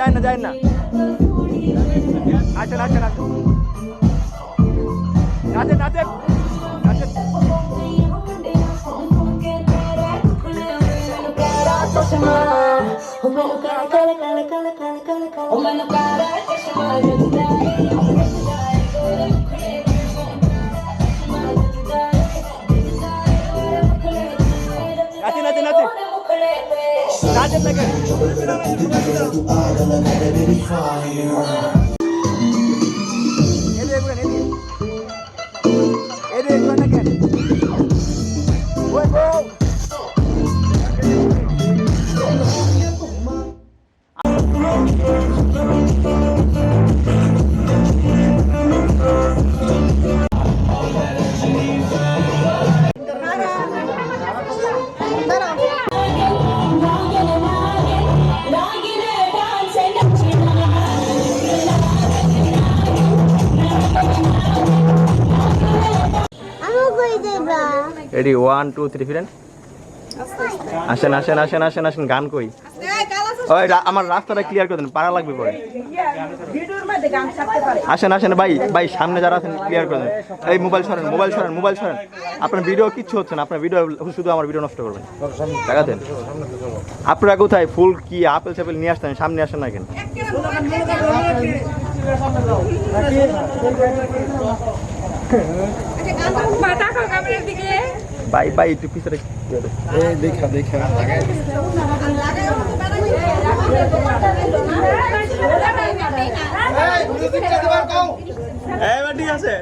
যায় না আচ্ছা আচ্ছা আচ্ছা নাচেন নাচেন নাচেন নাচেন নাচেন নাচেন নাচেন না কেন? এদিকে ঘুরেন, ¡Gracias! Ready one two three ফিরেন আসেন আসেন আসেন আসেন আসেন গান কই? ওই আমার রাস্তাটা ক্লিয়ার করে দেন পারা লাগবে পরে। আসেন আসেন ভাই ভাই সামনে যারা আছেন ক্লিয়ার করে দেন। এই মোবাইল সরেন মোবাইল সরেন মোবাইল সরেন। আপনার ভিডিও কিচ্ছু হচ্ছে না আপনার ভিডিও শুধু আমার ভিডিও নষ্ট করবেন। টাকা দেন। আপনারা কোথায়? ফুল কি আপেল চাপেল নিয়ে আসতেন সামনে আসেন না কেন? ভাই বাই একটু পিছনে দেখা দেখা ঠিক আছে